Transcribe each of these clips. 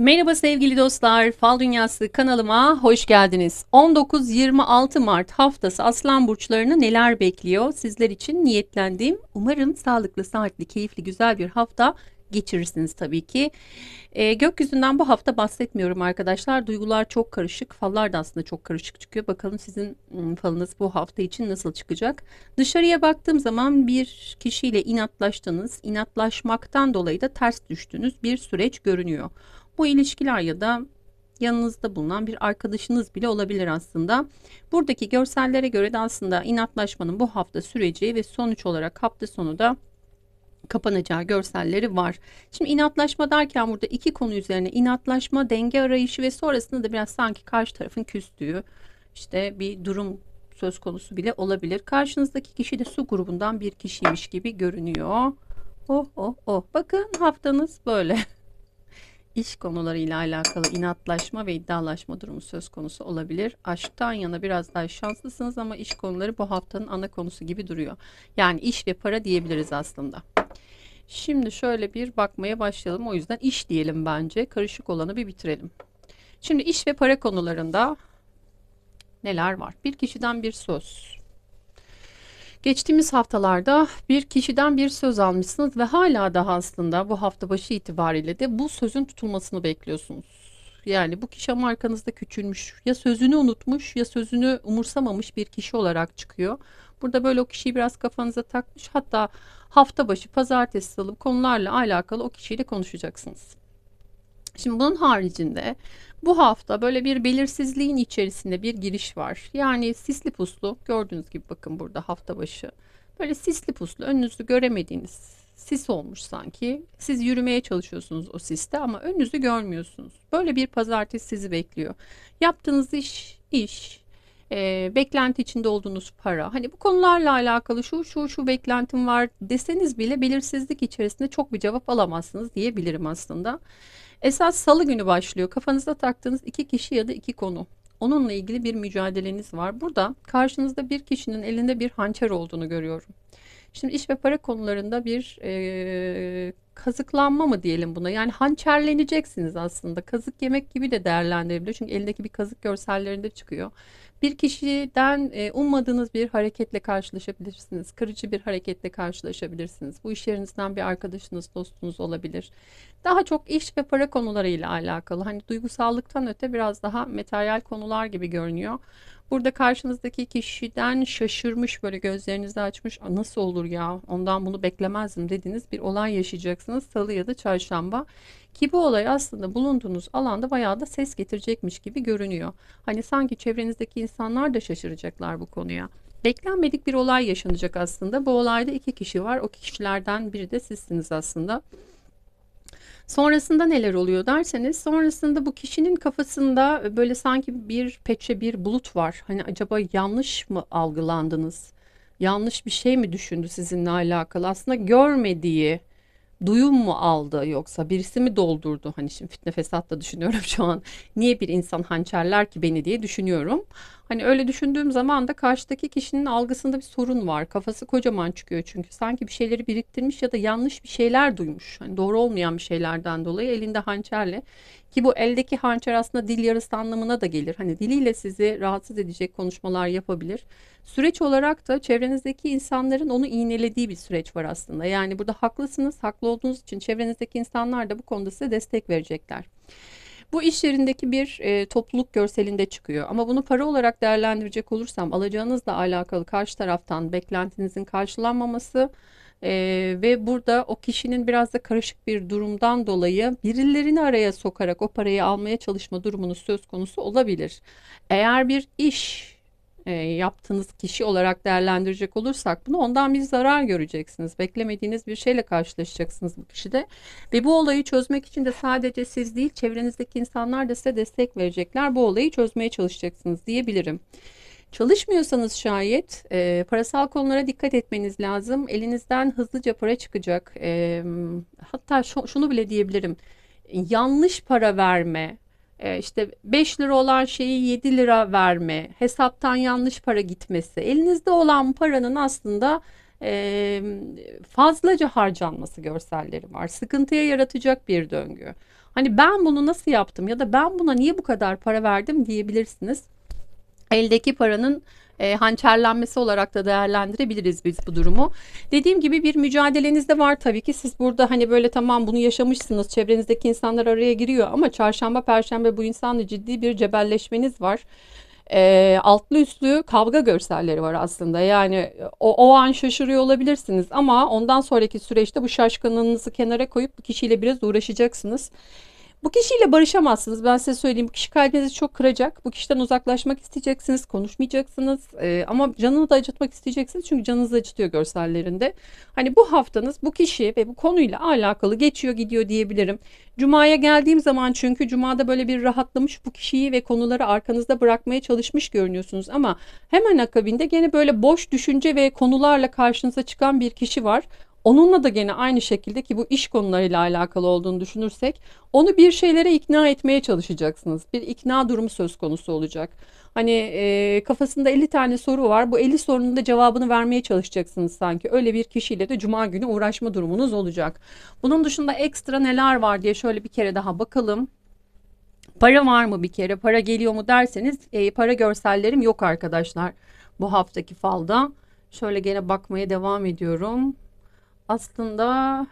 Merhaba sevgili dostlar, Fal Dünyası kanalıma hoş geldiniz. 19-26 Mart haftası Aslan burçlarını neler bekliyor? Sizler için niyetlendiğim, umarım sağlıklı, saatli, keyifli, güzel bir hafta geçirirsiniz tabii ki. E, gökyüzünden bu hafta bahsetmiyorum arkadaşlar. Duygular çok karışık. Fallar da aslında çok karışık çıkıyor. Bakalım sizin falınız bu hafta için nasıl çıkacak? Dışarıya baktığım zaman bir kişiyle inatlaştınız. İnatlaşmaktan dolayı da ters düştüğünüz bir süreç görünüyor. Bu ilişkiler ya da yanınızda bulunan bir arkadaşınız bile olabilir aslında. Buradaki görsellere göre de aslında inatlaşmanın bu hafta süreci ve sonuç olarak hafta sonu da kapanacağı görselleri var. Şimdi inatlaşma derken burada iki konu üzerine inatlaşma, denge arayışı ve sonrasında da biraz sanki karşı tarafın küstüğü işte bir durum söz konusu bile olabilir. Karşınızdaki kişi de su grubundan bir kişiymiş gibi görünüyor. Oh oh oh. Bakın haftanız böyle. İş konularıyla alakalı inatlaşma ve iddialaşma durumu söz konusu olabilir. Aşktan yana biraz daha şanslısınız ama iş konuları bu haftanın ana konusu gibi duruyor. Yani iş ve para diyebiliriz aslında. Şimdi şöyle bir bakmaya başlayalım. O yüzden iş diyelim bence. Karışık olanı bir bitirelim. Şimdi iş ve para konularında neler var? Bir kişiden bir söz. Geçtiğimiz haftalarda bir kişiden bir söz almışsınız ve hala daha aslında bu hafta başı itibariyle de bu sözün tutulmasını bekliyorsunuz. Yani bu kişi ama küçülmüş. Ya sözünü unutmuş ya sözünü umursamamış bir kişi olarak çıkıyor. Burada böyle o kişiyi biraz kafanıza takmış. Hatta hafta başı pazartesi salı konularla alakalı o kişiyle konuşacaksınız. Şimdi bunun haricinde bu hafta böyle bir belirsizliğin içerisinde bir giriş var. Yani sisli puslu gördüğünüz gibi bakın burada hafta başı böyle sisli puslu önünüzü göremediğiniz sis olmuş sanki. Siz yürümeye çalışıyorsunuz o siste ama önünüzü görmüyorsunuz. Böyle bir pazartesi sizi bekliyor. Yaptığınız iş, iş, e, beklenti içinde olduğunuz para. Hani bu konularla alakalı şu şu şu beklentim var deseniz bile belirsizlik içerisinde çok bir cevap alamazsınız diyebilirim aslında. Esas salı günü başlıyor. Kafanızda taktığınız iki kişi ya da iki konu. Onunla ilgili bir mücadeleniz var. Burada karşınızda bir kişinin elinde bir hançer olduğunu görüyorum. Şimdi iş ve para konularında bir e, kazıklanma mı diyelim buna? Yani hançerleneceksiniz aslında. Kazık yemek gibi de değerlendirebilir. Çünkü elindeki bir kazık görsellerinde çıkıyor. Bir kişiden e, ummadığınız bir hareketle karşılaşabilirsiniz. Kırıcı bir hareketle karşılaşabilirsiniz. Bu iş yerinizden bir arkadaşınız, dostunuz olabilir. Daha çok iş ve para konularıyla alakalı. Hani duygusallıktan öte biraz daha materyal konular gibi görünüyor. Burada karşınızdaki kişiden şaşırmış böyle gözlerinizi açmış nasıl olur ya ondan bunu beklemezdim dediğiniz bir olay yaşayacaksınız salı ya da çarşamba. Ki bu olay aslında bulunduğunuz alanda bayağı da ses getirecekmiş gibi görünüyor. Hani sanki çevrenizdeki insanlar da şaşıracaklar bu konuya. Beklenmedik bir olay yaşanacak aslında. Bu olayda iki kişi var. O kişilerden biri de sizsiniz aslında. Sonrasında neler oluyor derseniz sonrasında bu kişinin kafasında böyle sanki bir peçe bir bulut var. Hani acaba yanlış mı algılandınız? Yanlış bir şey mi düşündü sizinle alakalı? Aslında görmediği duyum mu aldı yoksa birisi mi doldurdu? Hani şimdi fitne fesat da düşünüyorum şu an. Niye bir insan hançerler ki beni diye düşünüyorum. Hani öyle düşündüğüm zaman da karşıdaki kişinin algısında bir sorun var. Kafası kocaman çıkıyor çünkü. Sanki bir şeyleri biriktirmiş ya da yanlış bir şeyler duymuş. Hani doğru olmayan bir şeylerden dolayı elinde hançerle. Ki bu eldeki hançer aslında dil yarısı anlamına da gelir. Hani diliyle sizi rahatsız edecek konuşmalar yapabilir. Süreç olarak da çevrenizdeki insanların onu iğnelediği bir süreç var aslında. Yani burada haklısınız. Haklı olduğunuz için çevrenizdeki insanlar da bu konuda size destek verecekler. Bu iş yerindeki bir e, topluluk görselinde çıkıyor. Ama bunu para olarak değerlendirecek olursam alacağınızla alakalı karşı taraftan beklentinizin karşılanmaması e, ve burada o kişinin biraz da karışık bir durumdan dolayı birilerini araya sokarak o parayı almaya çalışma durumunuz söz konusu olabilir. Eğer bir iş e, yaptığınız kişi olarak değerlendirecek olursak bunu ondan bir zarar göreceksiniz. Beklemediğiniz bir şeyle karşılaşacaksınız bu kişide. Ve bu olayı çözmek için de sadece siz değil çevrenizdeki insanlar da size destek verecekler. Bu olayı çözmeye çalışacaksınız diyebilirim. Çalışmıyorsanız şayet e, parasal konulara dikkat etmeniz lazım. Elinizden hızlıca para çıkacak. E, hatta şunu bile diyebilirim. Yanlış para verme, e, işte 5 lira olan şeyi 7 lira verme, hesaptan yanlış para gitmesi, elinizde olan paranın aslında e, fazlaca harcanması görselleri var. Sıkıntıya yaratacak bir döngü. Hani ben bunu nasıl yaptım ya da ben buna niye bu kadar para verdim diyebilirsiniz. Eldeki paranın e, hançerlenmesi olarak da değerlendirebiliriz biz bu durumu. Dediğim gibi bir mücadeleniz de var tabii ki. Siz burada hani böyle tamam bunu yaşamışsınız. Çevrenizdeki insanlar araya giriyor ama çarşamba perşembe bu insanla ciddi bir cebelleşmeniz var. E, altlı üstlü kavga görselleri var aslında. Yani o, o an şaşırıyor olabilirsiniz ama ondan sonraki süreçte bu şaşkınlığınızı kenara koyup bu kişiyle biraz uğraşacaksınız. Bu kişiyle barışamazsınız. Ben size söyleyeyim. Bu kişi kalbinizi çok kıracak. Bu kişiden uzaklaşmak isteyeceksiniz. Konuşmayacaksınız. Ee, ama canını da acıtmak isteyeceksiniz. Çünkü canınızı acıtıyor görsellerinde. Hani bu haftanız bu kişi ve bu konuyla alakalı geçiyor gidiyor diyebilirim. Cuma'ya geldiğim zaman çünkü Cuma'da böyle bir rahatlamış bu kişiyi ve konuları arkanızda bırakmaya çalışmış görünüyorsunuz. Ama hemen akabinde gene böyle boş düşünce ve konularla karşınıza çıkan bir kişi var. Onunla da gene aynı şekilde ki bu iş konularıyla alakalı olduğunu düşünürsek onu bir şeylere ikna etmeye çalışacaksınız. Bir ikna durumu söz konusu olacak. Hani e, kafasında 50 tane soru var. Bu 50 sorunun da cevabını vermeye çalışacaksınız sanki. Öyle bir kişiyle de cuma günü uğraşma durumunuz olacak. Bunun dışında ekstra neler var diye şöyle bir kere daha bakalım. Para var mı bir kere? Para geliyor mu derseniz e, para görsellerim yok arkadaşlar. Bu haftaki falda. Şöyle gene bakmaya devam ediyorum aslında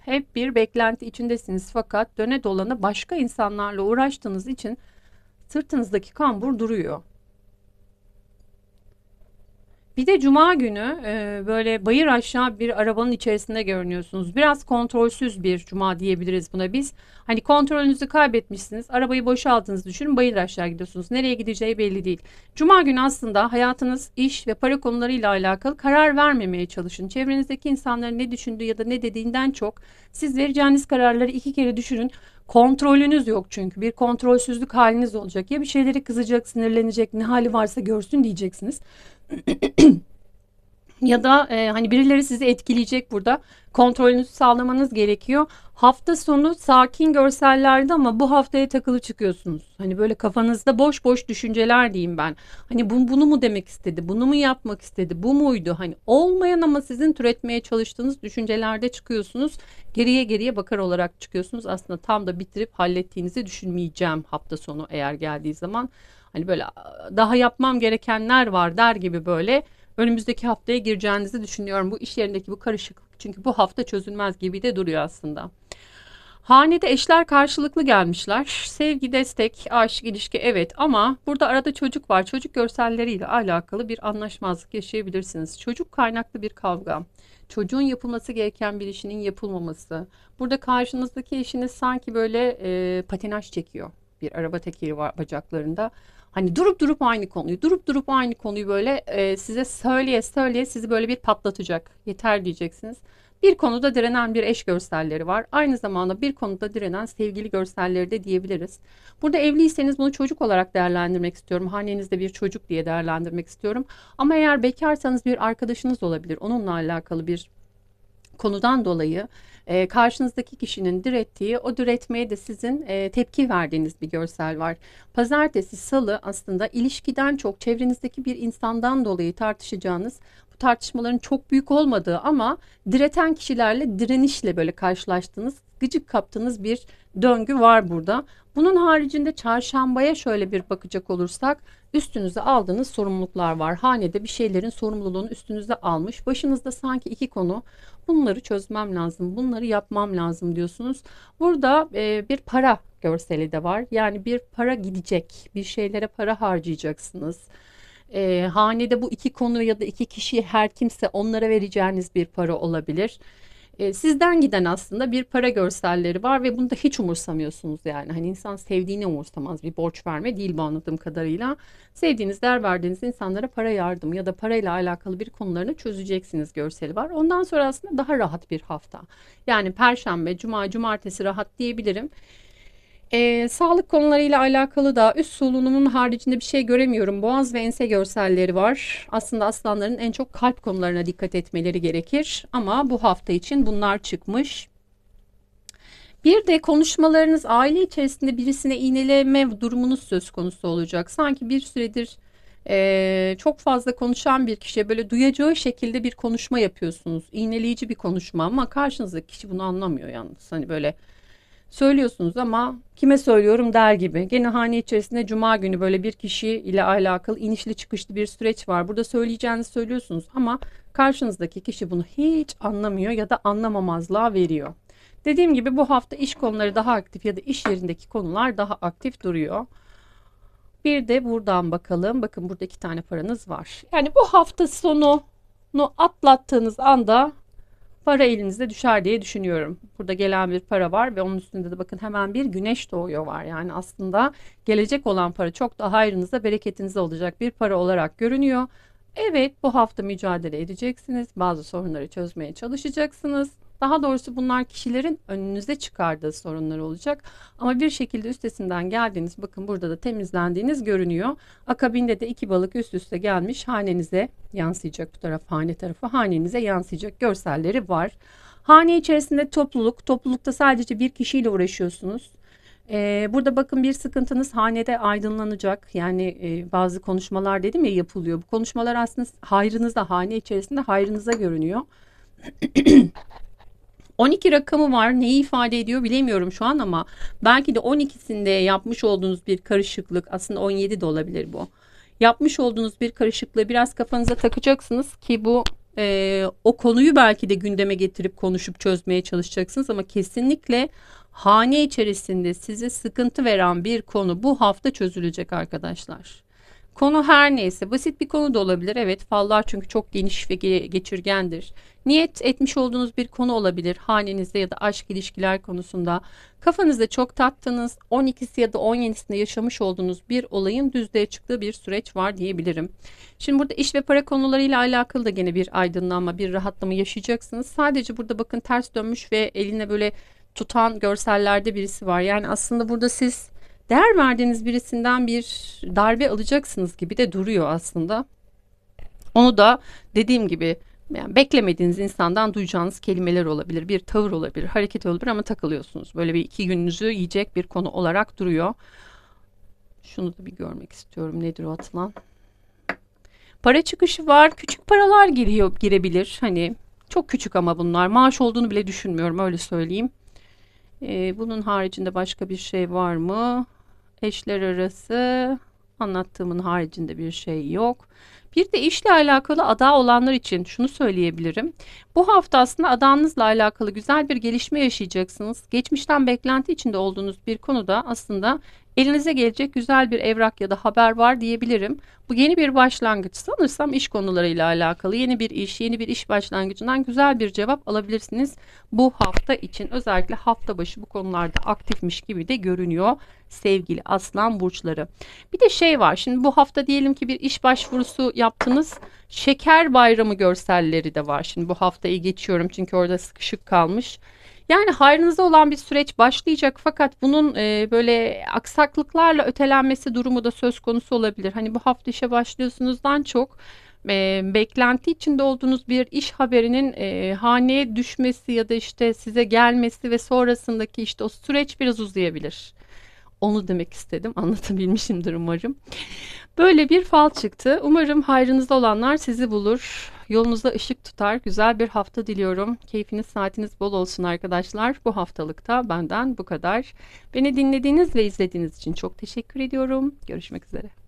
hep bir beklenti içindesiniz fakat döne dolanı başka insanlarla uğraştığınız için sırtınızdaki kambur duruyor. Bir de cuma günü e, böyle bayır aşağı bir arabanın içerisinde görünüyorsunuz. Biraz kontrolsüz bir cuma diyebiliriz buna biz. Hani kontrolünüzü kaybetmişsiniz. Arabayı boşalttığınızı düşünün bayır aşağı gidiyorsunuz. Nereye gideceği belli değil. Cuma günü aslında hayatınız, iş ve para konularıyla alakalı karar vermemeye çalışın. Çevrenizdeki insanların ne düşündüğü ya da ne dediğinden çok siz vereceğiniz kararları iki kere düşünün. Kontrolünüz yok çünkü bir kontrolsüzlük haliniz olacak. Ya bir şeyleri kızacak, sinirlenecek, ne hali varsa görsün diyeceksiniz. ya da e, hani birileri sizi etkileyecek burada. Kontrolünüzü sağlamanız gerekiyor. Hafta sonu sakin görsellerde ama bu haftaya takılı çıkıyorsunuz. Hani böyle kafanızda boş boş düşünceler diyeyim ben. Hani bu, bunu mu demek istedi? Bunu mu yapmak istedi? Bu muydu? Hani olmayan ama sizin türetmeye çalıştığınız düşüncelerde çıkıyorsunuz. Geriye geriye bakar olarak çıkıyorsunuz. Aslında tam da bitirip hallettiğinizi düşünmeyeceğim hafta sonu eğer geldiği zaman. Hani böyle daha yapmam gerekenler var der gibi böyle önümüzdeki haftaya gireceğinizi düşünüyorum. Bu iş yerindeki bu karışıklık çünkü bu hafta çözülmez gibi de duruyor aslında. Hanede eşler karşılıklı gelmişler. Sevgi, destek, aşk, ilişki evet ama burada arada çocuk var. Çocuk görselleriyle alakalı bir anlaşmazlık yaşayabilirsiniz. Çocuk kaynaklı bir kavga. Çocuğun yapılması gereken bir işinin yapılmaması. Burada karşınızdaki eşiniz sanki böyle e, patinaj çekiyor. Bir araba tekeri var bacaklarında. Hani durup durup aynı konuyu, durup durup aynı konuyu böyle e, size söyleye söyleye sizi böyle bir patlatacak. Yeter diyeceksiniz. Bir konuda direnen bir eş görselleri var. Aynı zamanda bir konuda direnen sevgili görselleri de diyebiliriz. Burada evliyseniz bunu çocuk olarak değerlendirmek istiyorum. Hanenizde bir çocuk diye değerlendirmek istiyorum. Ama eğer bekarsanız bir arkadaşınız olabilir. Onunla alakalı bir konudan dolayı e, karşınızdaki kişinin direttiği o diretmeye de sizin e, tepki verdiğiniz bir görsel var. Pazartesi, salı aslında ilişkiden çok çevrenizdeki bir insandan dolayı tartışacağınız bu tartışmaların çok büyük olmadığı ama direten kişilerle direnişle böyle karşılaştığınız gıcık kaptığınız bir döngü var burada. Bunun haricinde çarşambaya şöyle bir bakacak olursak üstünüze aldığınız sorumluluklar var. Hanede bir şeylerin sorumluluğunu üstünüze almış. Başınızda sanki iki konu bunları çözmem lazım, bunları yapmam lazım diyorsunuz. Burada e, bir para görseli de var. Yani bir para gidecek, bir şeylere para harcayacaksınız. E, hanede bu iki konu ya da iki kişi her kimse onlara vereceğiniz bir para olabilir e, sizden giden aslında bir para görselleri var ve bunu da hiç umursamıyorsunuz yani. Hani insan sevdiğini umursamaz bir borç verme değil bu anladığım kadarıyla. Sevdiğiniz, değer verdiğiniz insanlara para yardım ya da parayla alakalı bir konularını çözeceksiniz görseli var. Ondan sonra aslında daha rahat bir hafta. Yani perşembe, cuma, cumartesi rahat diyebilirim. E, sağlık konularıyla alakalı da üst solunumun haricinde bir şey göremiyorum. Boğaz ve ense görselleri var. Aslında aslanların en çok kalp konularına dikkat etmeleri gerekir. Ama bu hafta için bunlar çıkmış. Bir de konuşmalarınız aile içerisinde birisine iğneleme durumunuz söz konusu olacak. Sanki bir süredir e, çok fazla konuşan bir kişiye böyle duyacağı şekilde bir konuşma yapıyorsunuz. İğneleyici bir konuşma ama karşınızdaki kişi bunu anlamıyor yalnız. Hani böyle söylüyorsunuz ama kime söylüyorum der gibi. Gene hane içerisinde cuma günü böyle bir kişi ile alakalı inişli çıkışlı bir süreç var. Burada söyleyeceğinizi söylüyorsunuz ama karşınızdaki kişi bunu hiç anlamıyor ya da anlamamazlığa veriyor. Dediğim gibi bu hafta iş konuları daha aktif ya da iş yerindeki konular daha aktif duruyor. Bir de buradan bakalım. Bakın burada iki tane paranız var. Yani bu hafta sonunu atlattığınız anda para elinize düşer diye düşünüyorum. Burada gelen bir para var ve onun üstünde de bakın hemen bir güneş doğuyor var. Yani aslında gelecek olan para çok daha hayrınıza, bereketinize olacak bir para olarak görünüyor. Evet bu hafta mücadele edeceksiniz. Bazı sorunları çözmeye çalışacaksınız. Daha doğrusu bunlar kişilerin önünüze çıkardığı sorunlar olacak. Ama bir şekilde üstesinden geldiğiniz bakın burada da temizlendiğiniz görünüyor. Akabinde de iki balık üst üste gelmiş hanenize yansıyacak bu taraf hane tarafı hanenize yansıyacak görselleri var. Hane içerisinde topluluk, toplulukta sadece bir kişiyle uğraşıyorsunuz. Ee, burada bakın bir sıkıntınız hanede aydınlanacak. Yani e, bazı konuşmalar dedim ya yapılıyor. Bu konuşmalar aslında hayrınıza, hane içerisinde hayrınıza görünüyor. 12 rakamı var. Neyi ifade ediyor bilemiyorum şu an ama belki de 12'sinde yapmış olduğunuz bir karışıklık aslında 17 de olabilir bu. Yapmış olduğunuz bir karışıklığı biraz kafanıza takacaksınız ki bu e, o konuyu belki de gündeme getirip konuşup çözmeye çalışacaksınız ama kesinlikle hane içerisinde size sıkıntı veren bir konu bu hafta çözülecek arkadaşlar. Konu her neyse basit bir konu da olabilir. Evet fallar çünkü çok geniş ve geçirgendir. Niyet etmiş olduğunuz bir konu olabilir. Hanenizde ya da aşk ilişkiler konusunda. Kafanızda çok tattığınız 12'si ya da 17'sinde yaşamış olduğunuz bir olayın düzlüğe çıktığı bir süreç var diyebilirim. Şimdi burada iş ve para konularıyla alakalı da gene bir aydınlanma, bir rahatlama yaşayacaksınız. Sadece burada bakın ters dönmüş ve eline böyle tutan görsellerde birisi var. Yani aslında burada siz değer verdiğiniz birisinden bir darbe alacaksınız gibi de duruyor aslında. Onu da dediğim gibi yani beklemediğiniz insandan duyacağınız kelimeler olabilir, bir tavır olabilir, hareket olabilir ama takılıyorsunuz. Böyle bir iki gününüzü yiyecek bir konu olarak duruyor. Şunu da bir görmek istiyorum. Nedir o atılan? Para çıkışı var. Küçük paralar giriyor, girebilir. Hani çok küçük ama bunlar. Maaş olduğunu bile düşünmüyorum öyle söyleyeyim. Ee, bunun haricinde başka bir şey var mı? Eşler arası anlattığımın haricinde bir şey yok. Bir de işle alakalı ada olanlar için şunu söyleyebilirim. Bu hafta aslında adanızla alakalı güzel bir gelişme yaşayacaksınız. Geçmişten beklenti içinde olduğunuz bir konuda aslında elinize gelecek güzel bir evrak ya da haber var diyebilirim. Bu yeni bir başlangıç. Sanırsam iş konularıyla alakalı yeni bir iş, yeni bir iş başlangıcından güzel bir cevap alabilirsiniz. Bu hafta için özellikle hafta başı bu konularda aktifmiş gibi de görünüyor sevgili aslan burçları. Bir de şey var. Şimdi bu hafta diyelim ki bir iş başvurusu yaptınız. Şeker bayramı görselleri de var. Şimdi bu haftayı geçiyorum çünkü orada sıkışık kalmış. Yani hayrınıza olan bir süreç başlayacak fakat bunun e, böyle aksaklıklarla ötelenmesi durumu da söz konusu olabilir. Hani bu hafta işe başlıyorsunuzdan çok e, beklenti içinde olduğunuz bir iş haberinin e, haneye düşmesi ya da işte size gelmesi ve sonrasındaki işte o süreç biraz uzayabilir. Onu demek istedim. Anlatabilmişimdir umarım. Böyle bir fal çıktı. Umarım hayrınızda olanlar sizi bulur. Yolunuzda ışık tutar. Güzel bir hafta diliyorum. Keyfiniz, saatiniz bol olsun arkadaşlar. Bu haftalıkta benden bu kadar. Beni dinlediğiniz ve izlediğiniz için çok teşekkür ediyorum. Görüşmek üzere.